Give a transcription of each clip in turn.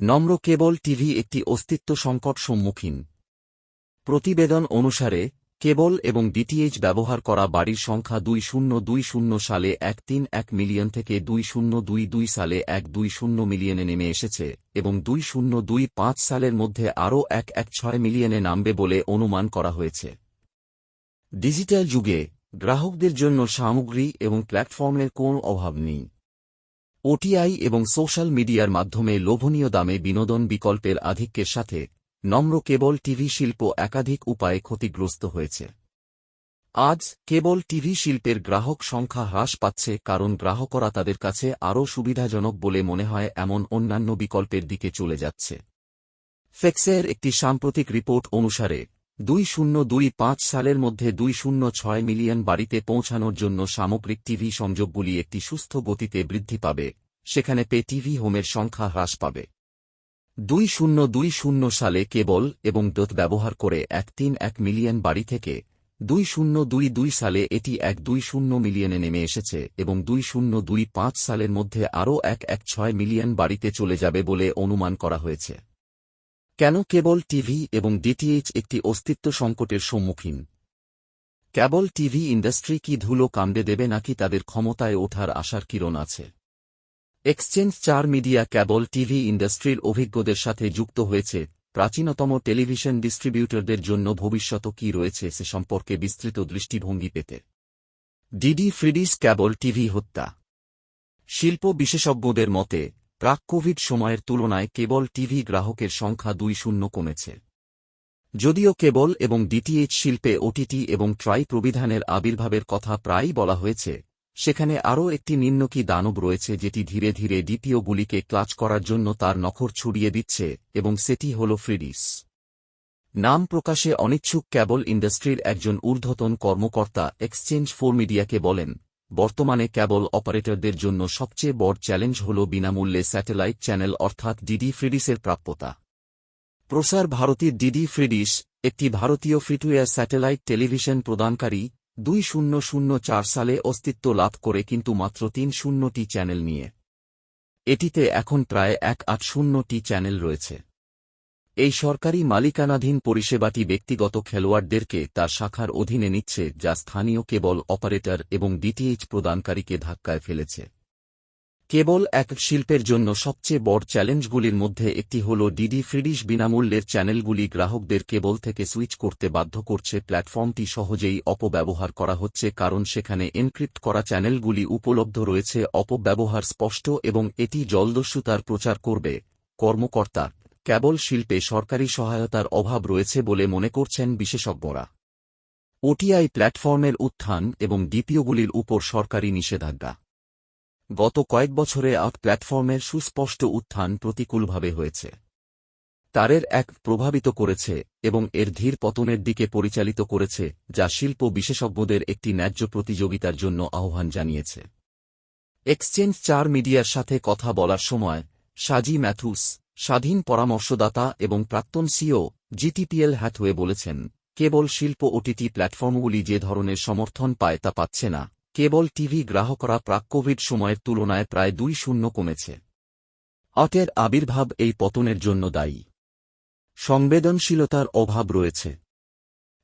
নম্র cable TV একটি অস্তিত্ব সংকট সম্মুখীন। প্রতিবেদন অনুসারে, কেবল এবং ডিটিএইচ ব্যবহার করা বাড়ির সংখ্যা দুই শূন্য দুই শূন্য সালে এক তিন এক মিলিয়ন থেকে দুই শূন্য দুই দুই সালে এক দুই শূন্য মিলিয়নে নেমে এসেছে এবং দুই শূন্য দুই পাঁচ সালের মধ্যে আরও এক এক ছয় মিলিয়নে নামবে বলে অনুমান করা হয়েছে। ডিজিটাল যুগে গ্রাহকদের জন্য সামগ্রী এবং প্ল্যাটফর্মের কোনো অভাব নেই। ওটিআই এবং সোশ্যাল মিডিয়ার মাধ্যমে লোভনীয় দামে বিনোদন বিকল্পের আধিক্যের সাথে নম্র কেবল টিভি শিল্প একাধিক উপায়ে ক্ষতিগ্রস্ত হয়েছে। আজ কেবল টিভি শিল্পের গ্রাহক সংখ্যা হ্রাস পাচ্ছে কারণ গ্রাহকরা তাদের কাছে আরও সুবিধাজনক বলে মনে হয় এমন অন্যান্য বিকল্পের দিকে চলে যাচ্ছে। ফেক্সের একটি সাম্প্রতিক রিপোর্ট অনুসারে দুই শূন্য দুই পাঁচ সালের মধ্যে দুই শূন্য ছয় মিলিয়ন বাড়িতে পৌঁছানোর জন্য সামগ্রিক টিভি সংযোগগুলি একটি সুস্থ গতিতে বৃদ্ধি পাবে, সেখানে পে টিভি হোমের সংখ্যা হ্রাস পাবে। দুই শূন্য দুই শূন্য সালে কেবল এবং দোত ব্যবহার করে এক তিন এক মিলিয়ন বাড়ি থেকে দুই শূন্য দুই দুই সালে এটি এক দুই শূন্য মিলিয়নে নেমে এসেছে এবং দুই শূন্য দুই পাঁচ সালের মধ্যে আরও এক এক ছয় মিলিয়ন বাড়িতে চলে যাবে বলে অনুমান করা হয়েছে। কেন কেবল টিভি এবং ডিটিএইচ একটি অস্তিত্ব সংকটের সম্মুখীন? কেবল টিভি ইন্ডাস্ট্রি কি ধুলো কামড়ে দেবে নাকি তাদের ক্ষমতায় ওঠার আশার কিরণ আছে? এক্সচেঞ্জ চার মিডিয়া কেবল টিভি ইন্ডাস্ট্রির অভিজ্ঞদের সাথে যুক্ত হয়েছে, প্রাচীনতম টেলিভিশন ডিস্ট্রিবিউটরদের জন্য ভবিষ্যৎ কি রয়েছে সে সম্পর্কে বিস্তৃত দৃষ্টিভঙ্গি পেতে। ডিডি ফ্রিডিস কেবল টিভি হত্যা। শিল্প বিশেষজ্ঞদের মতে প্রাক কোভিড সময়ের তুলনায় কেবল টিভি গ্রাহকের সংখ্যা দুই শূন্য কমেছে। যদিও কেবল এবং ডিটিএইচ শিল্পে ওটিটি এবং ট্রাই প্রবিধানের আবির্ভাবের কথা প্রায়ই বলা হয়েছে, সেখানে আরও একটি নিম্নকী দানব রয়েছে যেটি ধীরে ধীরে দ্বিতীয়গুলিকে ক্লাচ করার জন্য তার নখর ছুড়িয়ে দিচ্ছে এবং সেটি হল ফ্রিডিস। নাম প্রকাশে অনিচ্ছুক ক্যাবল ইন্ডাস্ট্রির একজন ঊর্ধ্বতন কর্মকর্তা এক্সচেঞ্জ ফোর মিডিয়াকে বলেন বর্তমানে ক্যাবল অপারেটরদের জন্য সবচেয়ে বড় চ্যালেঞ্জ হল বিনামূল্যে স্যাটেলাইট চ্যানেল অর্থাৎ ডিডি ফ্রিডিসের প্রাপ্যতা। প্রসার ভারতীর ডিডি ফ্রিডিস, একটি ভারতীয় ফ্রিটুয়ার স্যাটেলাইট টেলিভিশন প্রদানকারী, দুই শূন্য শূন্য চার সালে অস্তিত্ব লাভ করে কিন্তু মাত্র তিন শূন্যটি চ্যানেল নিয়ে। এটিতে এখন প্রায় এক আট শূন্যটি চ্যানেল রয়েছে। এই সরকারি মালিকানাধীন পরিষেবাটি ব্যক্তিগত খেলোয়াড়দেরকে তার শাখার অধীনে নিচ্ছে, যা স্থানীয় কেবল অপারেটর এবং ডিটিএইচ প্রদানকারীকে ধাক্কায় ফেলেছে। কেবল এক শিল্পের জন্য সবচেয়ে বড় চ্যালেঞ্জগুলির মধ্যে একটি হল ডিডি ফ্রিডিশ বিনামূল্যের চ্যানেলগুলি গ্রাহকদের কেবল থেকে সুইচ করতে বাধ্য করছে, প্ল্যাটফর্মটি সহজেই অপব্যবহার করা হচ্ছে, কারণ সেখানে এনক্রিপ্ট করা চ্যানেলগুলি উপলব্ধ রয়েছে, অপব্যবহার স্পষ্ট এবং এটি জলদস্যুতার প্রচার করবে, কর্মকর্তা কেবল শিল্পে সরকারি সহায়তার অভাব রয়েছে বলে মনে করছেন বিশেষজ্ঞরা। ওটিআই প্ল্যাটফর্মের উত্থান এবং ডিপিওগুলির উপর সরকারি নিষেধাজ্ঞা। গত কয়েক বছরে আউট প্ল্যাটফর্মের সুস্পষ্ট উত্থান প্রতিকূলভাবে হয়েছে। তারের এক প্রভাবিত করেছে এবং এর ধীর পতনের দিকে পরিচালিত করেছে, যা শিল্প বিশেষজ্ঞদের একটি ন্যায্য প্রতিযোগিতার জন্য আহ্বান জানিয়েছে। এক্সচেঞ্জ চার মিডিয়ার সাথে কথা বলার সময় সাজি ম্যাথুস স্বাধীন পরামর্শদাতা এবং প্রাক্তন সিও জিটিপিএল হ্যাথওয়ে বলেছেন, কেবল শিল্প ওটিটি প্ল্যাটফর্মগুলি যে ধরনের সমর্থন পায় তা পাচ্ছে না, কেবল টিভি গ্রাহকরা প্রাক কোভিড সময়ের তুলনায় প্রায় দুই শূন্য কমেছে। অটের আবির্ভাব এই পতনের জন্য দায়ী। সংবেদনশীলতার অভাব রয়েছে।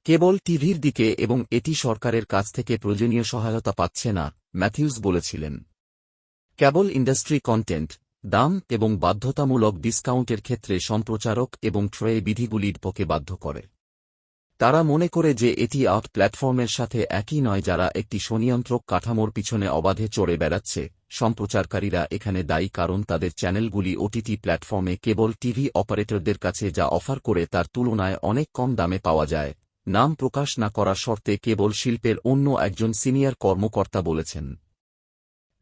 কেবল টিভির দিকে এবং এটি সরকারের কাছ থেকে প্রয়োজনীয় সহায়তা পাচ্ছে না, ম্যাথিউস বলেছিলেন। কেবল ইন্ডাস্ট্রি কন্টেন্ট দাম এবং বাধ্যতামূলক ডিসকাউন্টের ক্ষেত্রে সম্প্রচারক এবং ট্রে বিধিগুলির পকে বাধ্য করে। তারা মনে করে যে এটি আউট প্ল্যাটফর্মের সাথে একই নয় যারা একটি স্বনিয়ন্ত্রক কাঠামোর পিছনে অবাধে চড়ে বেড়াচ্ছে। সম্প্রচারকারীরা এখানে দায়ী কারণ তাদের চ্যানেলগুলি ওটিটি প্ল্যাটফর্মে কেবল টিভি অপারেটরদের কাছে যা অফার করে তার তুলনায় অনেক কম দামে পাওয়া যায়। নাম প্রকাশ না করা শর্তে কেবল শিল্পের অন্য একজন সিনিয়র কর্মকর্তা বলেছেন।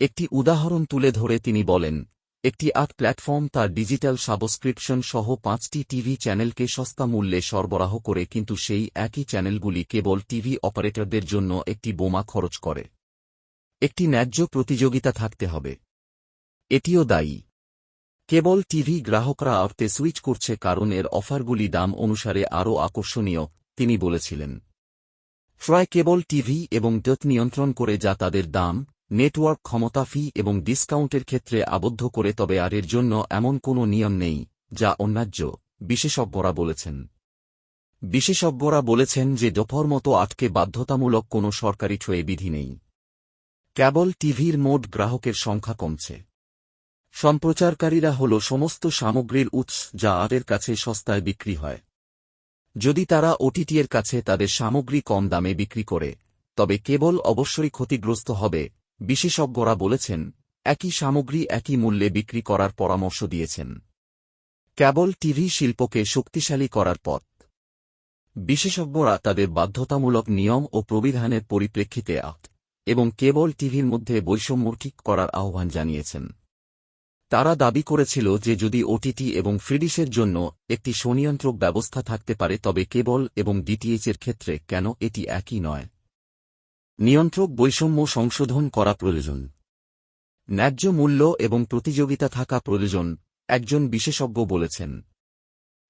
একটি উদাহরণ তুলে ধরে তিনি বলেন একটি আট প্ল্যাটফর্ম তার ডিজিটাল সাবস্ক্রিপশন সহ পাঁচটি টিভি চ্যানেলকে সস্তা মূল্যে সরবরাহ করে কিন্তু সেই একই চ্যানেলগুলি কেবল টিভি অপারেটরদের জন্য একটি বোমা খরচ করে। একটি ন্যায্য প্রতিযোগিতা থাকতে হবে। এটিও দায়ী। কেবল টিভি গ্রাহকরা অর্থে সুইচ করছে কারণ এর অফারগুলি দাম অনুসারে আরও আকর্ষণীয়, তিনি বলেছিলেন। ফ্রয় কেবল টিভি এবং ডট নিয়ন্ত্রণ করে যা তাদের দাম নেটওয়ার্ক ক্ষমতা ফি এবং ডিসকাউন্টের ক্ষেত্রে আবদ্ধ করে, তবে আর এর জন্য এমন কোনো নিয়ম নেই, যা অন্যায্য, বিশেষজ্ঞরা বলেছেন। বিশেষজ্ঞরা বলেছেন যে দফর মতো আটকে বাধ্যতামূলক কোনো সরকারি ঠয়ে বিধি নেই। কেবল টিভির মোট গ্রাহকের সংখ্যা কমছে। সম্প্রচারকারীরা হল সমস্ত সামগ্রীর উৎস যা আদের কাছে সস্তায় বিক্রি হয়। যদি তারা ওটিটির কাছে তাদের সামগ্রী কম দামে বিক্রি করে, তবে কেবল অবশ্যই ক্ষতিগ্রস্ত হবে বিশেষজ্ঞরা বলেছেন, একই সামগ্রী একই মূল্যে বিক্রি করার পরামর্শ দিয়েছেন। কেবল টিভি শিল্পকে শক্তিশালী করার পথ। বিশেষজ্ঞরা তাদের বাধ্যতামূলক নিয়ম ও প্রবিধানের পরিপ্রেক্ষিতে আট এবং কেবল টিভির মধ্যে বৈষম্য ঠিক করার আহ্বান জানিয়েছেন। তারা দাবি করেছিল যে যদি ওটিটি এবং ফ্রিডিশের জন্য একটি স্বনিয়ন্ত্রক ব্যবস্থা থাকতে পারে, তবে কেবল এবং ডিটিএইচের ক্ষেত্রে কেন এটি একই নয়? নিয়ন্ত্রক বৈষম্য সংশোধন করা প্রয়োজন। ন্যায্য মূল্য এবং প্রতিযোগিতা থাকা প্রয়োজন, একজন বিশেষজ্ঞ বলেছেন।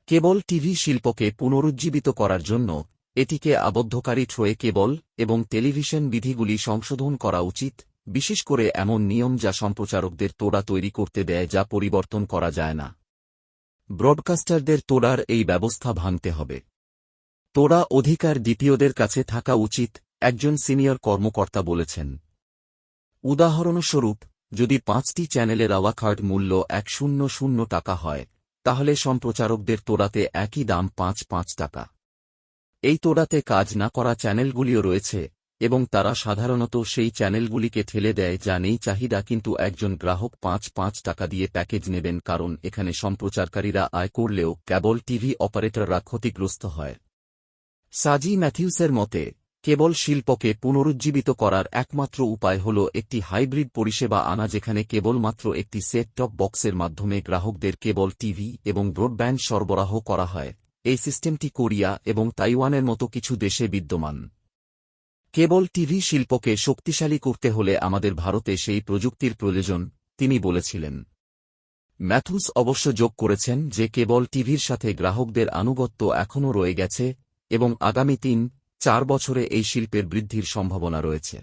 কেবল টিভি শিল্পকে পুনরুজ্জীবিত করার জন্য এটিকে আবদ্ধকারী ঠোয়ে কেবল এবং টেলিভিশন বিধিগুলি সংশোধন করা উচিত, বিশেষ করে এমন নিয়ম যা সম্প্রচারকদের তোড়া তৈরি করতে দেয় যা পরিবর্তন করা যায় না। ব্রডকাস্টারদের তোড়ার এই ব্যবস্থা ভাঙতে হবে। তোড়া অধিকার দ্বিতীয়দের কাছে থাকা উচিত একজন সিনিয়র কর্মকর্তা বলেছেন। উদাহরণস্বরূপ, যদি পাঁচটি চ্যানেলের আওয়াকার্ড মূল্য এক শূন্য শূন্য টাকা হয়, তাহলে সম্প্রচারকদের তোড়াতে একই দাম পাঁচ পাঁচ টাকা। এই তোড়াতে কাজ না করা চ্যানেলগুলিও রয়েছে, এবং তারা সাধারণত সেই চ্যানেলগুলিকে ঠেলে দেয় যা নেই চাহিদা কিন্তু একজন গ্রাহক পাঁচ পাঁচ টাকা দিয়ে প্যাকেজ নেবেন কারণ এখানে সম্প্রচারকারীরা আয় করলেও কেবল টিভি অপারেটররা ক্ষতিগ্রস্ত হয়। সাজি ম্যাথিউসের মতে কেবল শিল্পকে পুনরুজ্জীবিত করার একমাত্র উপায় হল একটি হাইব্রিড পরিষেবা আনা যেখানে কেবলমাত্র একটি সেট টপ বক্সের মাধ্যমে গ্রাহকদের কেবল টিভি এবং ব্রডব্যান্ড সরবরাহ করা হয়। এই সিস্টেমটি কোরিয়া এবং তাইওয়ানের মতো কিছু দেশে বিদ্যমান। কেবল টিভি শিল্পকে শক্তিশালী করতে হলে আমাদের ভারতে সেই প্রযুক্তির প্রয়োজন, তিনি বলেছিলেন। ম্যাথুস অবশ্য যোগ করেছেন যে কেবল টিভির সাথে গ্রাহকদের আনুগত্য এখনও রয়ে গেছে এবং আগামী তিন চার বছরে এই শিল্পের বৃদ্ধির সম্ভাবনা রয়েছে।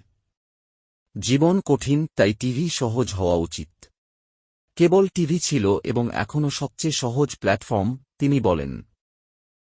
জীবন কঠিন, তাই টিভি সহজ হওয়া উচিত। কেবল টিভি ছিল এবং এখনও সবচেয়ে সহজ প্ল্যাটফর্ম, তিনি বলেন।